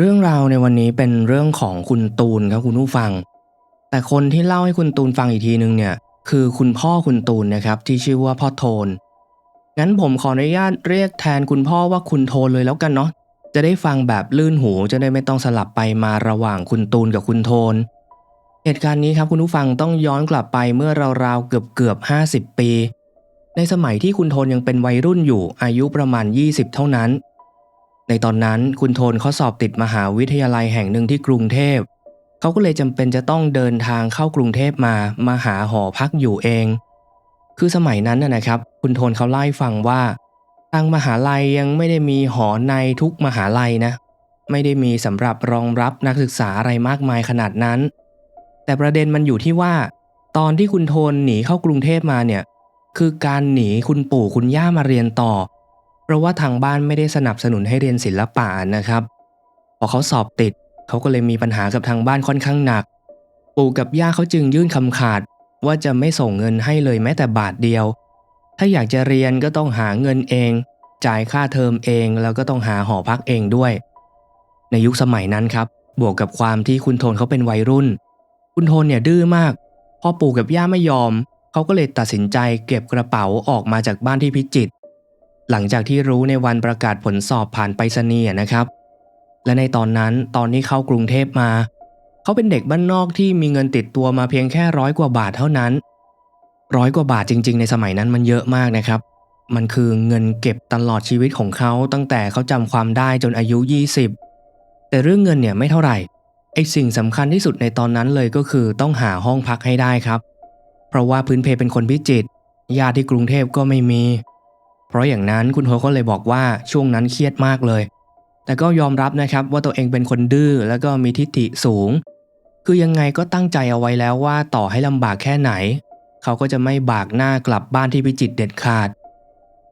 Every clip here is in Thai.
เรื่องราวในวันนี้เป็นเรื่องของคุณตูนครับคุณผู้ฟัง แต่คนที่เล่าให้คุณตูนฟังอีกทีนึงเนี่ยคือคุณพ่อคุณตูนนะครับที่ชื่อว่าพ่อโทน งั้นผมขออนุญาตเรียกแทนคุณพ่อว่าคุณโทนเลยแล้วกันเนาะ จะได้ฟังแบบลื่นหูจะได้ไม่ต้องสลับไปมาระหว่างคุณตูนกับคุณโทน เหตุการณ์นี้ครับคุณผู้ฟังต้องย้อนกลับไปเมื่อราวๆเกือบเกือบ50 ปี ในสมัยที่คุณโทนยังเป็นวัยรุ่นอยู่อายุประมาณ 20 เท่านั้น ในตอนนั้นคุณโทนเขาสอบติดมหาวิทยาลัยแห่งหนึ่งที่กรุงเทพ เขาก็เลยจำเป็นจะต้องเดินทางเข้ากรุงเทพมามาหาหอพักอยู่เอง คือสมัยนั้นนะครับ คุณโทนเขาเล่าให้ฟังว่า ทางมหาลัยยังไม่ได้มีหอในทุกมหาลัยนะ ไม่ได้มีสำหรับรองรับนักศึกษาอะไรมากมายขนาดนั้น แต่ประเด็นมันอยู่ที่ว่า ตอนที่คุณโทนหนีเข้ากรุงเทพมาเนี่ย คือการหนีคุณปู่คุณย่ามาเรียนต่อ เพราะว่าทางบ้านไม่ได้สนับสนุนให้เรียนศิลปะนะครับ พอเขาสอบติดเขาก็เลยมีปัญหากับทางบ้านค่อนข้างหนัก ปู่กับย่าเขาจึงยื่นคำขาด ว่าจะไม่ส่งเงินให้เลยแม้แต่บาทเดียว ถ้าอยากจะเรียนก็ต้องหาเงินเอง จ่ายค่าเทอมเองแล้วก็ต้องหาหอพักเองด้วย ในยุคสมัยนั้นครับ บวกกับความที่คุณโทนเขาเป็นวัยรุ่น คุณโทนเนี่ยดื้อมากพอปู่กับย่าไม่ยอม เขาก็เลยตัดสินใจเก็บกระเป๋าออกมาจากบ้านที่พิจิตร หลังจากที่รู้ในวันประกาศผลสอบผ่านไปรษณีย์นะครับ และในตอนนั้นตอนที่เข้ากรุงเทพมา เขาเป็นเด็กบ้านนอกที่มีเงินติดตัวมาเพียงแค่ร้อยกว่าบาทเท่านั้นร้อยกว่าบาทจริง ๆ ในสมัยนั้นมันเยอะมากนะครับ มันคือเงินเก็บตลอดชีวิตของเขาตั้งแต่เขาจำความได้จนอายุ 20 แต่เรื่องเงินเนี่ยไม่เท่าไหร่ไอสิ่งสำคัญที่สุดในตอนนั้นเลยก็คือต้องหาห้องพักให้ได้ครับ เพราะว่าพื้นเพเป็นคนพิจิตญาติที่กรุงเทพก็ไม่มี เพราะอย่างนั้นคุณโทก็เลยบอกว่าช่วงนั้นเครียดมากเลย แต่ก็ยอมรับนะครับว่าตัวเองเป็นคนดื้อแล้วก็มีทิฐิสูง คือยังไงก็ตั้งใจเอาไว้แล้วว่าต่อให้ลำบากแค่ไหน เขาก็จะไม่บากหน้ากลับบ้านที่พิจิตเด็ดขาด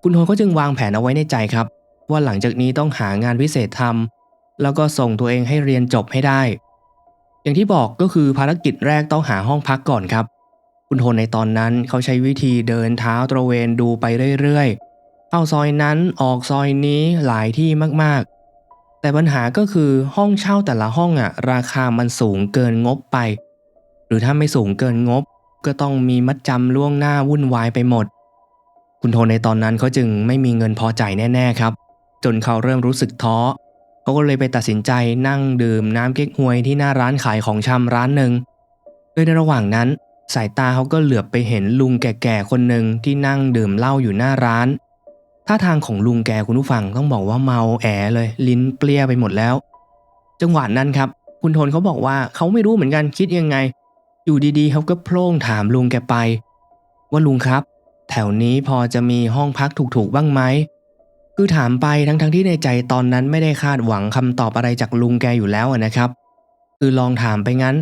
คุณโทก็จึงวางแผนเอาไว้ในใจครับ ว่าหลังจากนี้ต้องหางานพิเศษทำแล้วก็ส่งตัวเองให้เรียนจบให้ได้ อย่างที่บอกก็คือภารกิจแรกต้องหาห้องพักก่อนครับ คุณโทนในตอนนั้นเขาใช้วิธีเดินเท้าตระเวนดูไปเรื่อยๆ เข้าซอยนั้นออกซอยนี้หลายที่มากๆ แต่ปัญหาก็คือห้องเช่าแต่ละห้องอะราคามันสูงเกินงบไป หรือถ้าไม่สูงเกินงบ ก็ต้องมีมัดจำล่วงหน้าวุ่นวายไปหมด คุณโทนในตอนนั้นเขาจึงไม่มีเงินพอจ่ายแน่ๆครับ จนเขาเริ่มรู้สึกท้อเขาก็เลยไปตัดสินใจนั่งดื่มน้ำเก๊กฮวยที่หน้าร้านขายของชำร้านหนึ่งโดยในระหว่างนั้นสายตาเขาก็เหลือบไปเห็นลุงแก่ๆคนหนึ่งที่นั่งดื่มเหล้าอยู่หน้าร้าน ท่าทางของลุงแกคุณผู้ฟังต้องบอกว่าเมาแอเลย ลิ้นเปรี้ยไปหมดแล้ว จังหวะนั้นครับ คุณทนเขาบอกว่าเขาไม่รู้เหมือนกันคิดยังไง อยู่ดีๆเขาก็โพล่งถามลุงแกไป ว่าลุงครับ แถวนี้พอจะมีห้องพักถูกๆบ้างไหมคือถามไปทั้งๆที่ในใจตอนนั้นไม่ได้คาดหวังคำตอบอะไรจากลุงแกอยู่แล้วนะครับ คือลองถามไปงั้น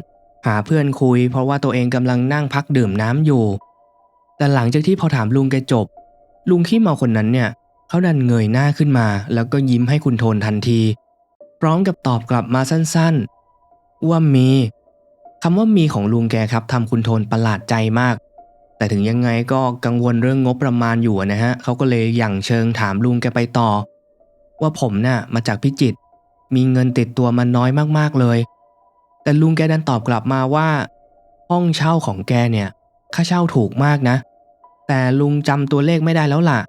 หาเพื่อนคุย เพราะว่าตัวเองกำลังนั่งพักดื่มน้ำอยู่ แต่หลังจากที่พอถามลุงแกจบ ลุงขี้เมาคนนั้นเนี่ยเขาดันเงยหน้าขึ้นมา แล้วก็ยิ้มให้คุณโทนทันที พร้อมกับตอบกลับมาสั้นๆ ว่ามีคำว่ามีของลุงแกครับทำคุณโทนประหลาดใจมาก แต่ถึงยังไงก็กังวลเรื่องงบประมาณอยู่นะฮะเขาก็เลยหยั่งเชิงถามลุงแกไปต่อ ว่าผมน่ะมาจากพิจิต มีเงินติดตัวมาน้อยมากๆเลย แต่ลุงแกดันตอบกลับมาว่า ห้องเช่าของแกเนี่ยค่าเช่าถูกมากนะ แต่ลุงจำตัวเลขไม่ได้แล้วล่ะ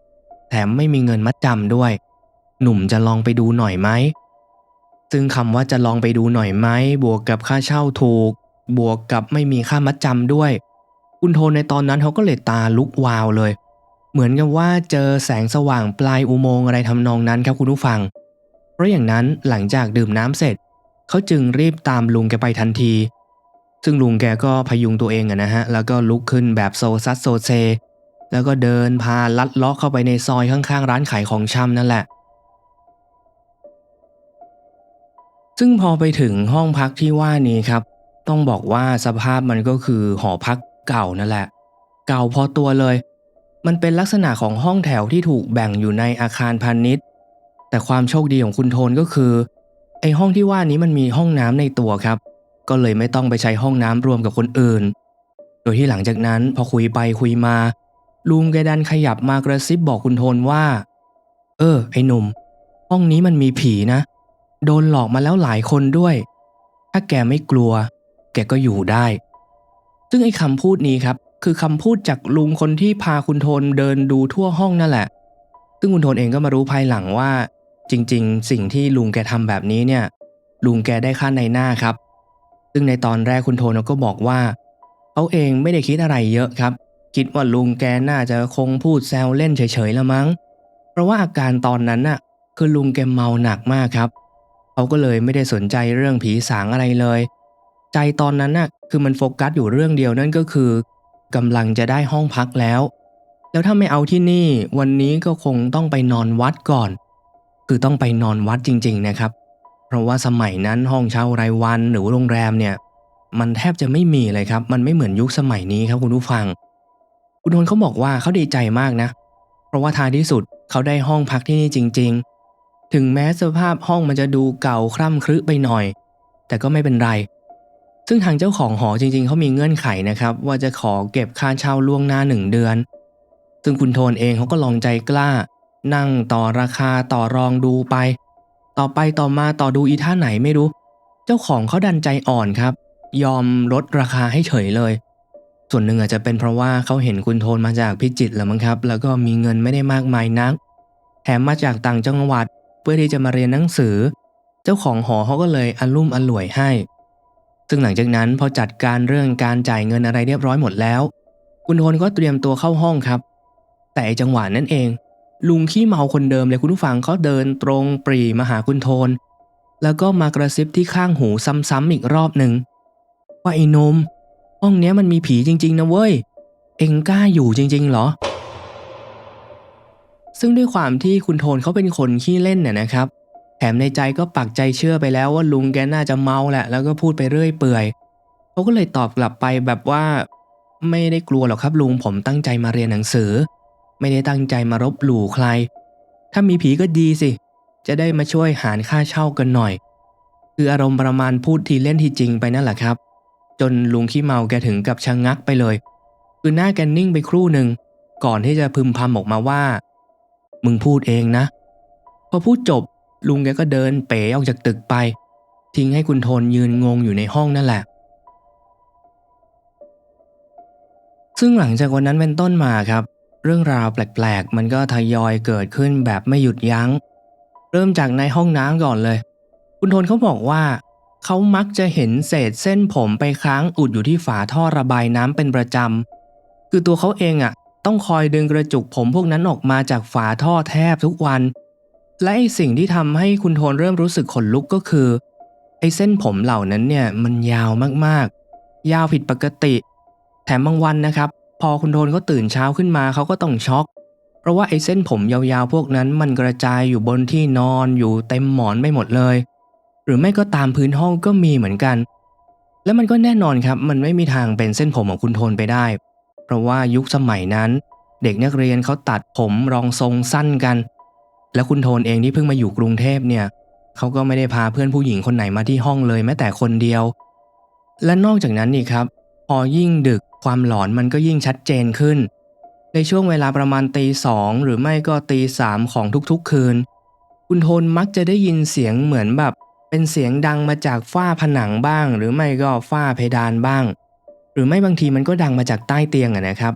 แถมไม่มีเงินมัดจำด้วย หนุ่มจะลองไปดูหน่อยไหมซึ่งคำว่าจะลองไปดูหน่อยไหมบวกกับค่าเช่าถูก บวกกับไม่มีค่ามัดจำด้วย คุณโทนในตอนนั้นเขาก็เลยตาลุกวาวเลย เหมือนกับว่าเจอแสงสว่างปลายอุโมงค์อะไรทำนองนั้นครับคุณผู้ฟัง เพราะอย่างนั้นหลังจากดื่มน้ำเสร็จ เขาจึงรีบตามลุงแกไปทันที ซึ่งลุงแกก็พยุงตัวเองอะนะฮะแล้วก็ลุกขึ้นแบบโซซัสโซเซ แล้วก็เดินพาลัดเลาะเข้าไปในซอยข้างๆ ร้านขายของชำนั่นแหละ ซึ่งพอไปถึงห้องพักที่ว่านี้ครับ ต้องบอกว่าสภาพมันก็คือหอพักเก่านั่นแหละ เก่าพอตัวเลย มันเป็นลักษณะของห้องแถวที่ถูกแบ่งอยู่ในอาคารพาณิชย์ แต่ความโชคดีของคุณโทนก็คือไอห้องที่ว่านี้มันมีห้องน้ำในตัวครับ ก็เลยไม่ต้องไปใช้ห้องน้ำรวมกับคนอื่น โดยที่หลังจากนั้นพอคุยไปคุยมา ลุงแกดันขยับมากระซิบบอกคุณโทนว่า เออ ไอ้หนุ่ม ห้องนี้มันมีผีนะ โดนหลอกมาแล้วหลายคนด้วย ถ้าแกไม่กลัว แกก็อยู่ได้ ซึ่งไอ้คำพูดนี้ครับ คือคำพูดจากลุงคนที่พาคุณโทนเดินดูทั่วห้องนั่นแหละ ซึ่งคุณโทนเองก็มารู้ภายหลังว่า จริง ๆ สิ่งที่ลุงแกทำแบบนี้เนี่ย ลุงแกได้ค่าในหน้าครับ ซึ่งในตอนแรกคุณโทนก็บอกว่าเขาเองไม่ได้คิดอะไรเยอะครับ คิดว่าลุงแกน่าจะคงพูดแซวเล่นเฉยๆละมั้ง เพราะว่าอาการตอนนั้นน่ะ คือลุงแกเมาหนักมากครับ เขาก็เลยไม่ได้สนใจเรื่องผีสางอะไรเลย ใจตอนนั้นน่ะคือมันโฟกัสอยู่เรื่องเดียวนั่นก็คือกำลังจะได้ห้องพักแล้ว แล้วถ้าไม่เอาที่นี่ วันนี้ก็คงต้องไปนอนวัดก่อน คือต้องไปนอนวัดจริง ๆนะครับ เพราะว่าสมัยนั้นห้องเช่ารายวันหรือโรงแรมเนี่ย มันแทบจะไม่มีเลยครับ มันไม่เหมือนยุคสมัยนี้ครับคุณผู้ฟัง คุณนนท์เขาบอกว่าเขาดีใจมากนะ เพราะว่าท้ายที่สุดเขาได้ห้องพักที่นี่จริง ๆ ถึงแม้สภาพห้องมันจะดูเก่าคร่ำครึไปหน่อย แต่ก็ไม่เป็นไร ซึ่งทางเจ้าของหอจริง ๆเขามีเงื่อนไขนะครับ ว่าจะขอเก็บค่าเช่าล่วงหน้าหนึ่งเดือน ซึ่งคุณโทนเองเขาก็ลองใจกล้า นั่งต่อราคาต่อรองดูไป ต่อไปต่อมาต่อดูอีท่าไหนไม่รู้ เจ้าของเขาดันใจอ่อนครับ ยอมลดราคาให้เฉยเลย ส่วนหนึ่งอาจจะเป็นเพราะว่าเขาเห็นคุณโทนมาจากพิจิตรแล้วมั้งครับ แล้วก็มีเงินไม่ได้มากมายนัก แถมมาจากต่างจังหวัดเพื่อที่จะมาเรียนหนังสือ เจ้าของหอเขาก็เลยอลุ่มอล่วยให้ ซึ่งหลังจากนั้นพอจัดการเรื่องการจ่ายเงินอะไรเรียบร้อยหมดแล้ว คุณโทนก็เตรียมตัวเข้าห้องครับ แต่จังหวะนั้นเอง ลุงขี้เมาคนเดิมเลยคุณผู้ฟังเขาเดินตรงปรีมาหาคุณโทน แล้วก็มากระซิบที่ข้างหูซ้ำๆอีกรอบหนึ่งว่าไอ้นม ห้องเนี้ยมันมีผีจริง ๆ นะเว้ย เองกล้าอยู่จริง ๆ เหรอ ซึ่งด้วยความที่คุณโทนเขาเป็นคนขี้เล่นเนี่ยนะครับ แถมในใจก็ปักใจเชื่อไปแล้วว่าลุงแกน่าจะเมาแหละ แล้วก็พูดไปเรื่อยเปื่อย เขาก็เลยตอบกลับไปแบบว่า ไม่ได้กลัวหรอกครับลุงผมตั้งใจมาเรียนหนังสือ ไม่ได้ตั้งใจมารบหลู่ใคร ถ้ามีผีก็ดีสิ จะได้มาช่วยหารค่าเช่ากันหน่อย คืออารมณ์ประมาณพูดทีเล่นทีจริงไปนั่นแหละครับ จนลุงขี้เมาแกถึงกับชะงงักไปเลย คือหน้าแกนิ่งไปครู่หนึ่ง ก่อนที่จะพึมพำออกมาว่า มึงพูดเองนะ พอพูดจบลุงแกก็เดินเป๋ออกจากตึกไป ทิ้งให้คุณโทนยืนงงอยู่ในห้องนั่นแหละ ซึ่งหลังจากวันนั้นเป็นต้นมาครับ เรื่องราวแปลกๆ มันก็ทยอยเกิดขึ้นแบบไม่หยุดยัง้ง เริ่มจากในห้องน้ำก่อนเลย คุณโทนเขาบอกว่า เขามักจะเห็นเศษเส้นผมไปค้างอุดอยู่ที่ฝาท่อระบายน้ำเป็นประจำ คือตัวเขาเองอะ่ะ ต้องคอยดึงกระจุกผมพวกนั้นออกมาจากฝาท่อแทบทุกวัน และไอสิ่งที่ทำให้คุณโทนเริ่มรู้สึกขนลุกก็คือไอเส้นผมเหล่านั้นเนี่ยมันยาวมากๆ ยาวผิดปกติ แถมบางวันนะครับ พอคุณโทนเขาตื่นเช้าขึ้นมาเขาก็ต้องช็อก เพราะว่าไอ้เส้นผมยาวๆพวกนั้นมันกระจายอยู่บนที่นอนอยู่เต็มหมอนไม่หมดเลย หรือไม่ก็ตามพื้นห้องก็มีเหมือนกัน แล้วมันก็แน่นอนครับ มันไม่มีทางเป็นเส้นผมของคุณโทนไปได้ เพราะว่ายุคสมัยนั้น เด็กนักเรียนเขาตัดผมรองทรงสั้นกัน แล้วคุณโทนเองที่เพิ่งมาอยู่กรุงเทพเนี่ยเขาก็ไม่ได้พาเพื่อนผู้หญิงคนไหนมาที่ห้องเลยแม้แต่คนเดียว และนอกจากนั้นนี่ครับ พอยิ่งดึกความหลอนมันก็ยิ่งชัดเจนขึ้น ในช่วงเวลาประมาณตีสองหรือไม่ก็ตีสามของทุกๆคืน คุณโทนมักจะได้ยินเสียงเหมือนแบบ เป็นเสียงดังมาจากฝ้าผนังบ้าง หรือไม่ก็ฝ้าเพดานบ้าง หรือไม่บางทีมันก็ดังมาจากใต้เตียงอะนะครับ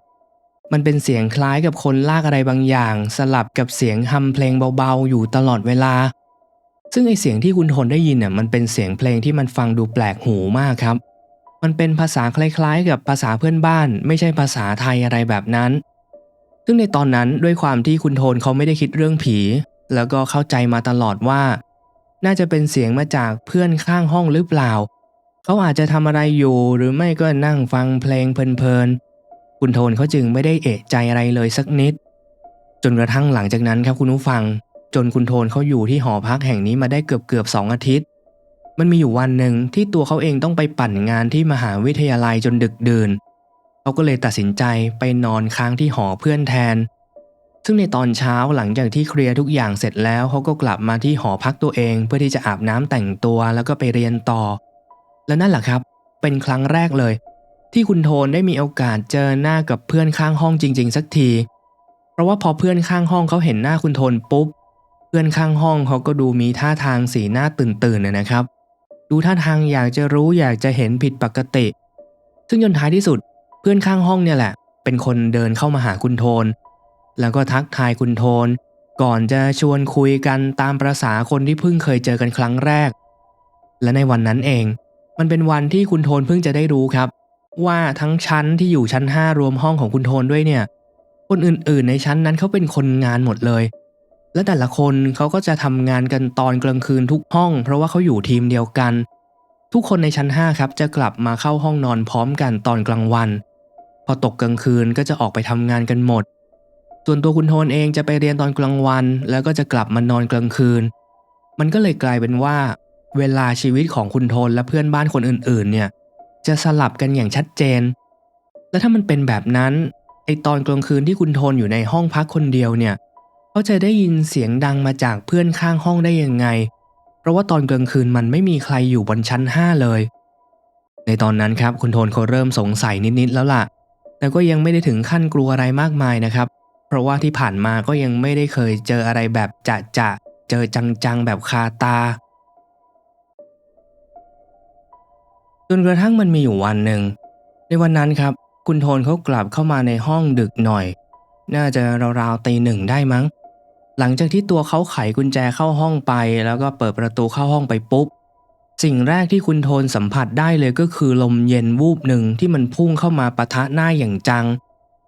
มันเป็นเสียงคล้ายกับคนลากอะไรบางอย่าง สลับกับเสียงฮัมเพลงเบาๆ อยู่ตลอดเวลา ซึ่งไอเสียงที่คุณโทนได้ยินน่ะมันเป็นเสียงเพลงที่มันฟังดูแปลกหูมากครับ มันเป็นภาษาคล้ายๆ กับภาษาเพื่อนบ้าน ไม่ใช่ภาษาไทยอะไรแบบนั้น ซึ่งในตอนนั้นด้วยความที่คุณโทนเขาไม่ได้คิดเรื่องผี แล้วก็เข้าใจมาตลอดว่า น่าจะเป็นเสียงมาจากเพื่อนข้างห้องหรือเปล่า เขาอาจจะทำอะไรอยู่หรือไม่ก็นั่งฟังเพลงเพลินๆ คุณโทนเขาจึงไม่ได้เอะใจอะไรเลยสักนิด จนกระทั่งหลังจากนั้นครับคุณผู้ฟัง จนคุณโทนเขาอยู่ที่หอพักแห่งนี้มาได้เกือบเกือบสองอาทิตย์ มันมีอยู่วันหนึ่งที่ตัวเขาเองต้องไปปั่นงานที่มหาวิทยาลัยจนดึกดื่น เขาก็เลยตัดสินใจไปนอนค้างที่หอเพื่อนแทน ซึ่งในตอนเช้าหลังจากที่เคลียร์ทุกอย่างเสร็จแล้วเขาก็กลับมาที่หอพักตัวเอง เพื่อที่จะอาบน้ำแต่งตัวแล้วก็ไปเรียนต่อ และนั่นแหละครับ เป็นครั้งแรกเลย ที่คุณโทนได้มีโอกาสเจอหน้ากับเพื่อนข้างห้องจริง ๆ สักที เพราะว่าพอเพื่อนข้างห้องเขาเห็นหน้าคุณโทนปุ๊บ เพื่อนข้างห้องเขาก็ดูมีท่าทางสีหน้าตื่นตื่นนะครับ ดูท่าทางอยากจะรู้อยากจะเห็นผิดปกติ ซึ่งจนท้ายที่สุด เพื่อนข้างห้องเนี่ยแหละ เป็นคนเดินเข้ามาหาคุณโทน แล้วก็ทักทายคุณโทน ก่อนจะชวนคุยกันตามประษาคนที่เพิ่งเคยเจอกันครั้งแรก และในวันนั้นเอง มันเป็นวันที่คุณโทนเพิ่งจะได้รู้ครับ ว่าทั้งชั้นที่อยู่ชั้น 5 รวมห้องของคุณโทนด้วยเนี่ย คนอื่นๆ ในชั้นนั้นเขาเป็นคนงานหมดเลย และแต่ละคนเขาก็จะทำงานกันตอนกลางคืนทุกห้อง เพราะว่าเขาอยู่ทีมเดียวกัน ทุกคนในชั้น 5 ครับ จะกลับมาเข้าห้องนอนพร้อมกันตอนกลางวัน พอตกกลางคืนก็จะออกไปทำงานกันหมด ส่วนตัวคุณโทนเองจะไปเรียนตอนกลางวัน แล้วก็จะกลับมานอนกลางคืน มันก็เลยกลายเป็นว่า เวลาชีวิตของคุณโทนและเพื่อนบ้านคนอื่นๆ เนี่ย จะสลับกันอย่างชัดเจน และถ้ามันเป็นแบบนั้นไอตอนกลางคืนที่คุณโทนอยู่ในห้องพักคนเดียวเนี่ยเขาจะได้ยินเสียงดังมาจากเพื่อนข้างห้องได้ยังไง เพราะว่าตอนกลางคืนมันไม่มีใครอยู่บนชั้นห้าเลย ในตอนนั้นครับคุณโทนเขาเริ่มสงสัยนิดๆแล้วล่ะ แต่ก็ยังไม่ได้ถึงขั้นกลัวอะไรมากมายนะครับ เพราะว่าที่ผ่านมาก็ยังไม่ได้เคยเจออะไรแบบจะจะเจอจังๆแบบคาตา จนกระทั่งมันมีอยู่วันหนึ่ง ในวันนั้นครับ คุณโทนเขากลับเข้ามาในห้องดึกหน่อย น่าจะราวๆตีหนึ่งได้มั้ง หลังจากที่ตัวเขาไขกุญแจเข้าห้องไป แล้วก็เปิดประตูเข้าห้องไปปุ๊บ สิ่งแรกที่คุณโทนสัมผัสได้เลยก็คือลมเย็นวูบหนึ่งที่มันพุ่งเข้ามาปะทะหน้าอย่างจัง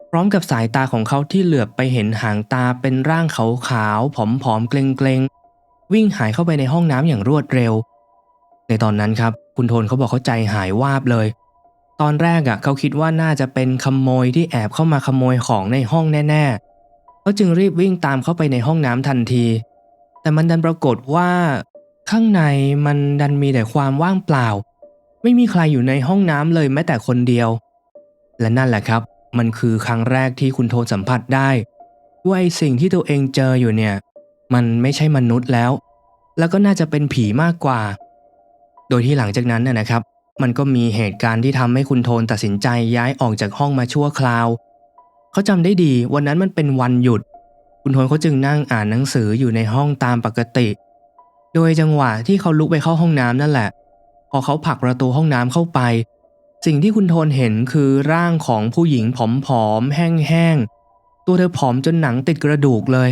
พร้อมกับสายตาของเขาที่เหลือบไปเห็นหางตาเป็นร่างขาวๆ ผอมๆ เกรงๆ วิ่งหายเข้าไปในห้องน้ำอย่างรวดเร็ว ในตอนนั้นครับ คุณโทนเขาบอกเขาใจหายวาบเลย ตอนแรกอะ่ะเขาคิดว่าน่าจะเป็นขโมยที่แอบเข้ามาขโมยของในห้องแน่ๆเขาจึงรีบวิ่งตามเข้าไปในห้องน้ำทันที แต่มันดันปรากฏว่า ข้างในมันดันมีแต่ความว่างเปล่า ไม่มีใครอยู่ในห้องน้ำเลยแม้แต่คนเดียว และนั่นแหละครับ มันคือครั้งแรกที่คุณโทนสัมผัสได้ว่าไอสิ่งที่ตัวเองเจออยู่เนี่ย มันไม่ใช่มนุษย์แล้ว แล้วก็น่าจะเป็นผีมากกว่า โดยที่หลังจากนั้นน่ะนะครับ มันก็มีเหตุการณ์ที่ทำให้คุณโทนตัดสินใจย้ายออกจากห้องมาชั่วคราว เขาจำได้ดีวันนั้นมันเป็นวันหยุด คุณโทนเขาจึงนั่งอ่านหนังสืออยู่ในห้องตามปกติ โดยจังหวะที่เขาลุกไปเข้าห้องน้ำนั่นแหละ พอเขาผลักประตูห้องน้ำเข้าไป สิ่งที่คุณโทนเห็นคือร่างของผู้หญิงผอมๆ แห้งๆ ตัวเธอผอมจนหนังติดกระดูกเลย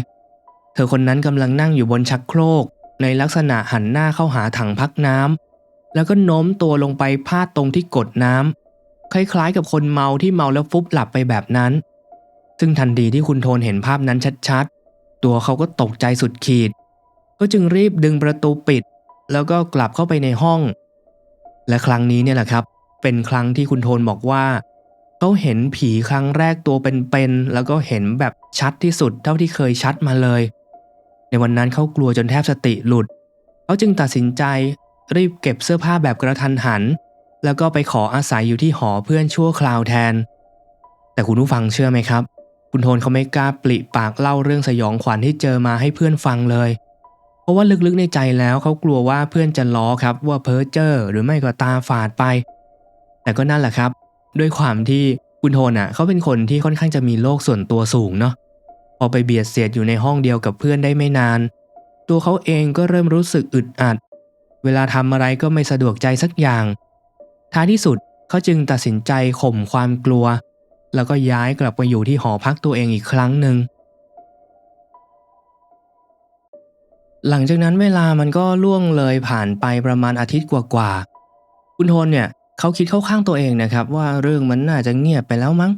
เธอคนนั้นกำลังนั่งอยู่บนชักโครก ในลักษณะหันหน้าเข้าหาถังพักน้ำแล้วก็โน้มตัวลงไปพาดตรงที่กดน้ำคล้ายๆ กับคนเมาที่เมาแล้วฟุบหลับไปแบบนั้น ซึ่งทันทีที่คุณโทนเห็นภาพนั้นชัดๆ ตัวเขาก็ตกใจสุดขีด ก็จึงรีบดึงประตูปิด แล้วก็กลับเข้าไปในห้อง และครั้งนี้เนี่ยแหละครับ เป็นครั้งที่คุณโทนบอกว่าเขาเห็นผีครั้งแรกตัวเป็นๆแล้วก็เห็นแบบชัดที่สุดเท่าที่เคยชัดมาเลย ในวันนั้นเขากลัวจนแทบสติหลุดเขาจึงตัดสินใจรีบเก็บเสื้อผ้าแบบกระทันหัน แล้วก็ไปขออาศัยอยู่ที่หอเพื่อนชั่วคราวแทน แต่คุณผู้ฟังเชื่อไหมครับ คุณโทนเขาไม่กล้าปลิปากเล่าเรื่องสยองขวัญที่เจอมาให้เพื่อนฟังเลย เพราะว่าลึกๆในใจแล้วเขากลัวว่าเพื่อนจะล้อครับว่าเพ้อเจ้อหรือไม่ก็ตาฝาดไป แต่ก็นั่นแหละครับ ด้วยความที่คุณโทนอะเขาเป็นคนที่ค่อนข้างจะมีโลกส่วนตัวสูงเนาะพอไปเบียดเสียดอยู่ในห้องเดียวกับเพื่อนได้ไม่นาน ตัวเขาเองก็เริ่มรู้สึกอึดอัด เวลาทำอะไรก็ไม่สะดวกใจสักอย่าง ท้ายที่สุดเขาจึงตัดสินใจข่มความกลัว แล้วก็ย้ายกลับไปอยู่ที่หอพักตัวเองอีกครั้งหนึ่งหลังจากนั้นเวลามันก็ล่วงเลยผ่านไปประมาณอาทิตย์กว่าๆ คุณโทนเนี่ย เขาคิดเข้าข้างตัวเองนะครับ ว่าเรื่องมันน่าจะเงียบไปแล้วมั้ง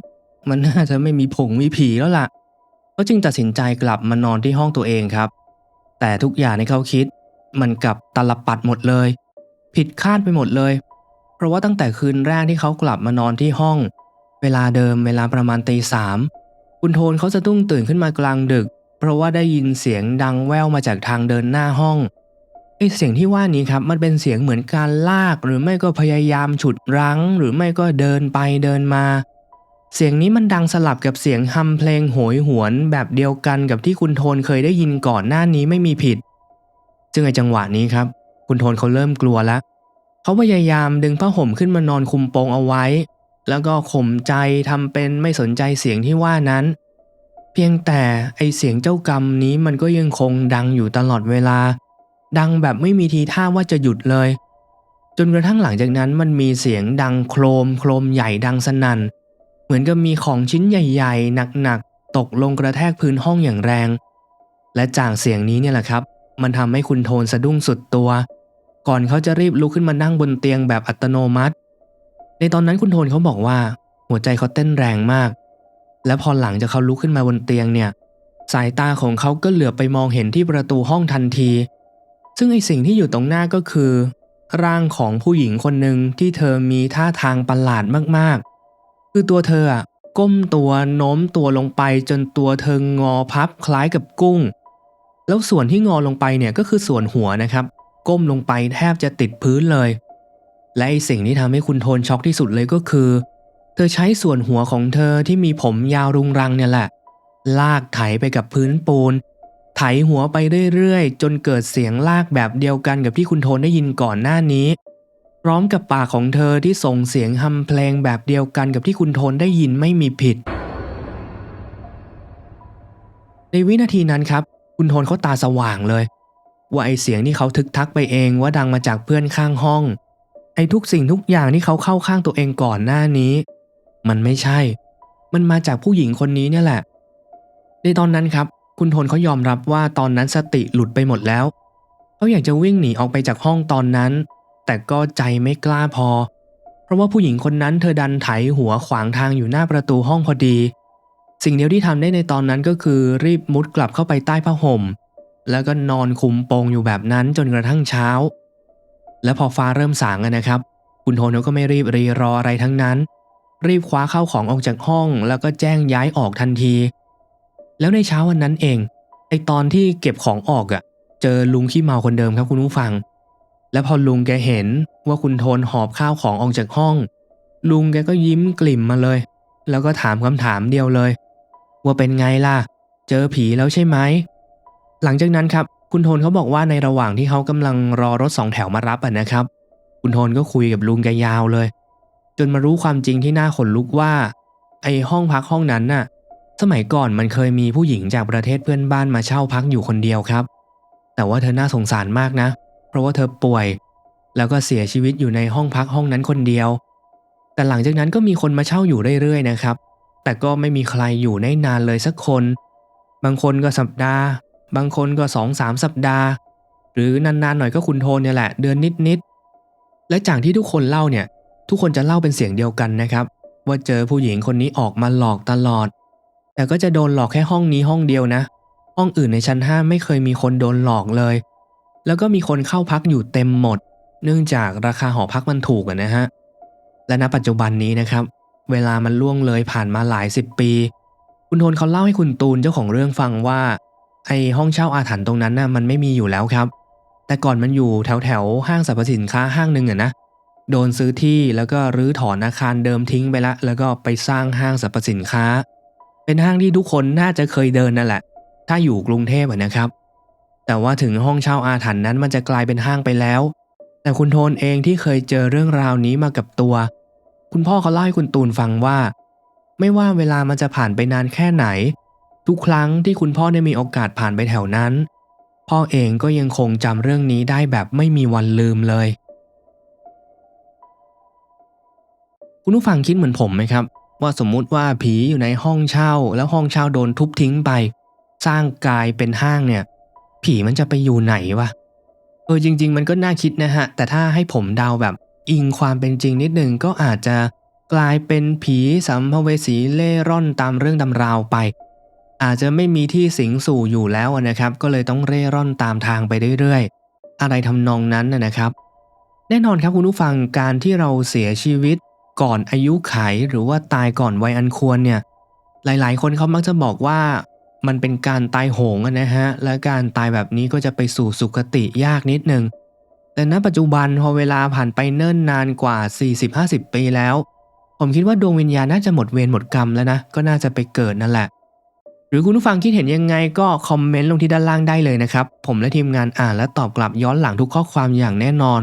มันน่าจะไม่มีผงมีผีแล้วล่ะเขาจึงตัดสินใจกลับมานอนที่ห้องตัวเองครับ แต่ทุกอย่างที่เขาคิด มันกลับตลับปัดหมดเลย ผิดคาดไปหมดเลย เพราะว่าตั้งแต่คืนแรกที่เขากลับมานอนที่ห้อง เวลาเดิมเวลาประมาณตีสามคุณโทนเขาจะตุ้งตื่นขึ้นมากลางดึก เพราะว่าได้ยินเสียงดังแว่วมาจากทางเดินหน้าห้อง ไอเสียงที่ว่านี้ครับมันเป็นเสียงเหมือนการลาก หรือไม่ก็พยายามฉุดรั้ง หรือไม่ก็เดินไปเดินมา เสียงนี้มันดังสลับกับเสียงฮัมเพลงโหยหวน แบบเดียวกันกับที่คุณโทนเคยได้ยินก่อนหน้านี้ไม่มีผิด ซึ่งในจังหวะนี้ครับ คุณโทนเขาเริ่มกลัวแล้วเขาพยายามดึงผ้าห่มขึ้นมานอนคุมโปงเอาไว้ แล้วก็ข่มใจทำเป็นไม่สนใจเสียงที่ว่านั้น เพียงแต่ไอเสียงเจ้ากรรมนี้มันก็ยังคงดังอยู่ตลอดเวลา ดังแบบไม่มีทีท่าว่าจะหยุดเลย จนกระทั่งหลังจากนั้นมันมีเสียงดังโครม โครมใหญ่ดังสนั่น เหมือนกับมีของชิ้นใหญ่ ๆ หนักๆ ตกลงกระแทกพื้นห้องอย่างแรง และจากเสียงนี้เนี่ยแหละครับ มันทำให้คุณโทนสะดุ้งสุดตัว ก่อนเขาจะรีบลุกขึ้นมานั่งบนเตียงแบบอัตโนมัติ ในตอนนั้นคุณโทนเขาบอกว่า หัวใจเขาเต้นแรงมาก และพอหลังจากเขาลุกขึ้นมาบนเตียงเนี่ย สายตาของเขาก็เหลือบไปมองเห็นที่ประตูห้องทันที ซึ่งไอสิ่งที่อยู่ตรงหน้าก็คือ ร่างของผู้หญิงคนหนึ่งที่เธอมีท่าทางประหลาดมากๆ คือตัวเธออะก้มตัวโน้มตัวลงไปจนตัวเธองอพับคล้ายกับกุ้ง แล้วส่วนที่งอลงไปเนี่ยก็คือส่วนหัวนะครับ ก้มลงไปแทบจะติดพื้นเลย และไอสิ่งที่ทำให้คุณโทนช็อกที่สุดเลยก็คือ เธอใช้ส่วนหัวของเธอที่มีผมยาวรุงรังเนี่ยแหละ ลากไถไปกับพื้นปูน ไถหัวไปเรื่อยๆ จนเกิดเสียงลากแบบเดียวกันกับที่คุณโทนได้ยินก่อนหน้านี้ พร้อมกับปากของเธอที่ส่งเสียงฮัมเพลงแบบเดียวกันกับที่คุณโทนได้ยินไม่มีผิด ในวินาทีนั้นครับ คุณโทนเขาตาสว่างเลย ว่าไอเสียงที่เขาทึกทักไปเองว่าดังมาจากเพื่อนข้างห้อง ไอทุกสิ่งทุกอย่างที่เขาเข้าข้างตัวเองก่อนหน้านี้ มันไม่ใช่ มันมาจากผู้หญิงคนนี้เนี่ยแหละ ในตอนนั้นครับ คุณโทนเขายอมรับว่าตอนนั้นสติหลุดไปหมดแล้ว เขาอยากจะวิ่งหนีออกไปจากห้องตอนนั้น แต่ก็ใจไม่กล้าพอ เพราะว่าผู้หญิงคนนั้นเธอดันไถหัวขวางทางอยู่หน้าประตูห้องพอดี สิ่งเดียวที่ทำได้ในตอนนั้นก็คือรีบมุดกลับเข้าไปใต้ผ้าห่ม แล้วก็นอนคุมโปงอยู่แบบนั้นจนกระทั่งเช้า และพอฟ้าเริ่มสางนะครับ คุณโทนเขาก็ไม่รีบรีรออะไรทั้งนั้น รีบคว้าเข้าของออกจากห้องแล้วก็แจ้งย้ายออกทันที แล้วในเช้าวันนั้นเองไอตอนที่เก็บของออกอะ่ะ เจอลุงขี้เมาคนเดิมครับคุณผู้ฟัง แล้วพอลุงแกเห็นว่าคุณโทนหอบข้าวของออกจากห้อง ลุงแกก็ยิ้มกลิ่มมาเลย แล้วก็ถามคำถามเดียวเลย ว่าเป็นไงล่ะ เจอผีแล้วใช่ไหมหลังจากนั้นครับคุณโทนเขาบอกว่าในระหว่างที่เขากำลังรอรถสองแถวมารับอะนะครับ คุณโทนก็คุยกับลุงแกยาวเลย จนมารู้ความจริงที่น่าขนลุกว่า ไอห้องพักห้องนั้นน่ะ สมัยก่อนมันเคยมีผู้หญิงจากประเทศเพื่อนบ้านมาเช่าพักอยู่คนเดียวครับ แต่ว่าเธอน่าสงสารมากนะ เพราะว่าเธอป่วย แล้วก็เสียชีวิตอยู่ในห้องพักห้องนั้นคนเดียว แต่หลังจากนั้นก็มีคนมาเช่าอยู่เรื่อยๆนะครับ แต่ก็ไม่มีใครอยู่ได้นานเลยสักคน บางคนก็สัปดาห์ บางคนก็สองสามสัปดาห์ หรือนานๆหน่อยก็คุณโทนเนี่ยแหละเดือนนิดๆ และจากที่ทุกคนเล่าเนี่ย ทุกคนจะเล่าเป็นเสียงเดียวกันนะครับ ว่าเจอผู้หญิงคนนี้ออกมาหลอกตลอด แต่ก็จะโดนหลอกแค่ห้องนี้ห้องเดียวนะ ห้องอื่นในชั้นห้าไม่เคยมีคนโดนหลอกเลย แล้วก็มีคนเข้าพักอยู่เต็มหมด เนื่องจากราคาหอพักมันถูกนะฮะ และณปัจจุบันนี้นะครับ เวลามันล่วงเลยผ่านมาหลายสิบปี คุณโทนเขาเล่าให้คุณตูนเจ้าของเรื่องฟังว่า ไอห้องเช่าอาถรรพ์ตรงนั้นน่ะมันไม่มีอยู่แล้วครับ แต่ก่อนมันอยู่แถวแถวห้างสรรพสินค้าห้างหนึ่งอะนะโดนซื้อที่แล้วก็รื้อถอนอาคารเดิมทิ้งไปละ แล้วก็ไปสร้างห้างสรรพสินค้า เป็นห้างที่ทุกคนน่าจะเคยเดินนั่นแหละ ถ้าอยู่กรุงเทพนะครับ แต่ว่าถึงห้องเช่าอาถรรพ์นั้นมันจะกลายเป็นห้างไปแล้ว แต่คุณโทนเองที่เคยเจอเรื่องราวนี้มากับตัว คุณพ่อเขาเล่าให้คุณตูนฟังว่า ไม่ว่าเวลามันจะผ่านไปนานแค่ไหน ทุกครั้งที่คุณพ่อได้มีโอกาสผ่านไปแถวนั้น พ่อเองก็ยังคงจำเรื่องนี้ได้แบบไม่มีวันลืมเลย คุณผู้ฟังคิดเหมือนผมไหมครับ ว่าสมมุติว่าผีอยู่ในห้องเช่า แล้วห้องเช่าโดนทุบทิ้งไป สร้างกลายเป็นห้างเนี่ย ผีมันจะไปอยู่ไหนวะเออจริง ๆ มันก็น่าคิดนะฮะ แต่ถ้าให้ผมเดาแบบอิงความเป็นจริงนิดนึงก็อาจจะกลายเป็นผีสัมภเวสีเล่ร่อนตามเรื่องตำราวไป อาจจะไม่มีที่สิงสู่อยู่แล้วนะครับ ก็เลยต้องเร่ร่อนตามทางไปเรื่อยๆ อะไรทำนองนั้นนะครับ แน่นอนครับคุณผู้ฟังการที่เราเสียชีวิต ก่อนอายุไขหรือว่าตายก่อนวัยอันควรเนี่ยหลายๆ คนเขามักจะบอกว่ามันเป็นการตายโหงนะฮะ และการตายแบบนี้ก็จะไปสู่สุคติยากนิดนึง แต่ณปัจจุบันพอเวลาผ่านไปเนิ่นนานกว่า 40-50 ปีแล้ว ผมคิดว่าดวงวิญญาณน่าจะหมดเวรหมดกรรมแล้วนะ ก็น่าจะไปเกิดนั่นแหละ หรือคุณผู้ฟังคิดเห็นยังไงก็คอมเมนต์ลงที่ด้านล่างได้เลยนะครับ ผมและทีมงานอ่านและตอบกลับย้อนหลังทุกข้อความอย่างแน่นอน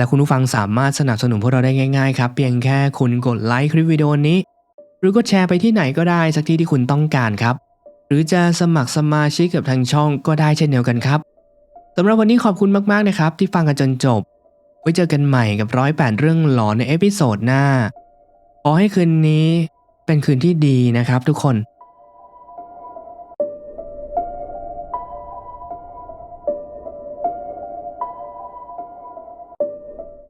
และคุณผู้ฟังสามารถสนับสนุนพวกเราได้ง่ายๆครับเพียงแค่คุณกดไลค์คลิปวิดีโอนี้ หรือกดแชร์ไปที่ไหนก็ได้สักที่ที่คุณต้องการครับ หรือจะสมัครสมาชิกกับทางช่องก็ได้เช่นเดียวกันครับสำหรับวันนี้ขอบคุณมากๆนะครับ ที่ฟังกันจนจบ ไว้เจอกันใหม่กับร้อยแปดเรื่องหลอนในเอพิโซดหน้าขอให้คืนนี้เป็นคืนที่ดีนะครับทุกคน